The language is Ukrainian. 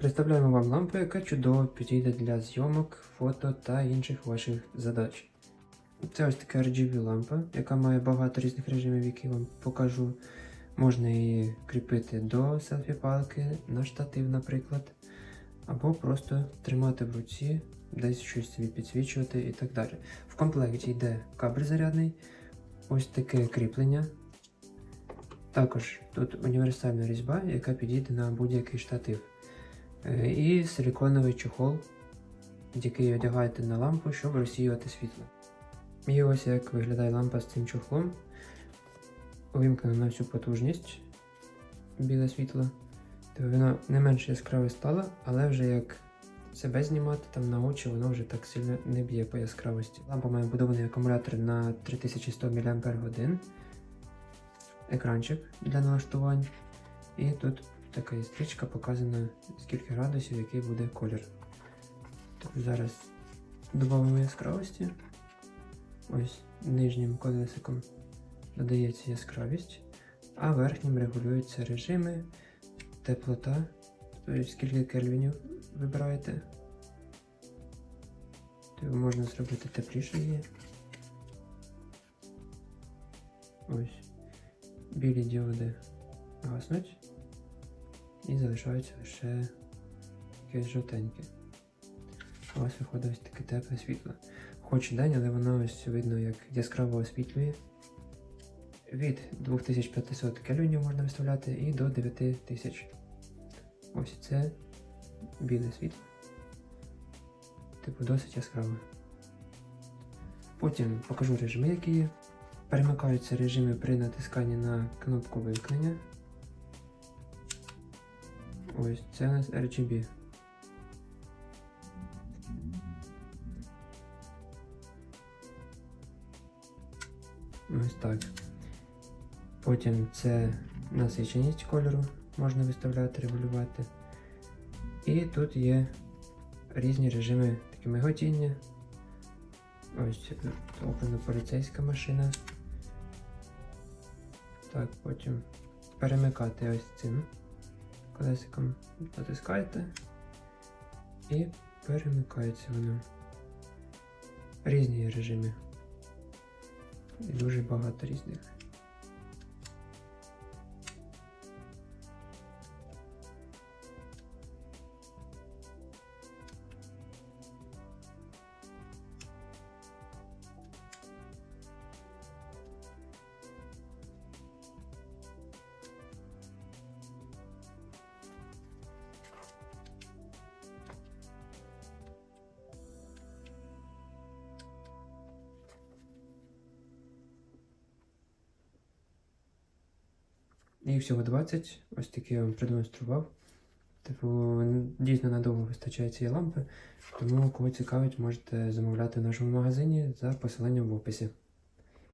Представляємо вам лампу, яка чудово підійде для зйомок, фото та інших ваших задач. Це ось така RGB лампа, яка має багато різних режимів, які вам покажу. Можна її кріпити до селфі-палки, на штатив, наприклад, або просто тримати в руці, десь щось собі підсвічувати і так далі. В комплекті йде кабель зарядний, ось таке кріплення. Також тут універсальна різьба, яка підійде на будь-який штатив. Е, І силіконовий чохол, який одягаєте на лампу, щоб розсіювати світло. І ось як виглядає лампа з цим чохлом. Увімкнено на всю потужність біле світло. Тобто воно не менш яскраве стало, але вже як себе знімати там на очі, воно вже так сильно не б'є по яскравості. Лампа має будований акумулятор на 3100 мАч, екранчик для налаштувань. І тут така є стрічка показана скільки градусів, який буде колір. Тобто зараз додамо яскравості. Ось нижнім колесиком додається яскравість, а верхнім регулюються режими, теплота, тобто скільки кельвінів вибираєте. Тобто можна зробити тепліше її. Ось. Білі діоди гаснуть і залишається лише якесь жовтеньке. Вас виходить ось таке тепле світло. Хоч і день, але воно ось видно, як яскраво освітлює. Від 2500 кельвінів можна виставляти і до 9000. Ось це біле світло. Типу досить яскраве. Потім покажу режими, які є. Перемикаються режими при натисканні на кнопку вимкнення. Ось це у нас RGB. Ось так. Потім це насиченість кольору можна виставляти, регулювати. І тут є різні режими такі миготіння. Ось обрана поліцейська машина. Так, потім перемикати ось цим колесиком натискаєте і перемикається воно. Різні режими. І дуже багато різних. Їх всього 20, ось такі я вам продемонстрував. Типу, дійсно надовго вистачає цієї лампи, тому кого цікавить, можете замовляти в нашому магазині за посиланням в описі.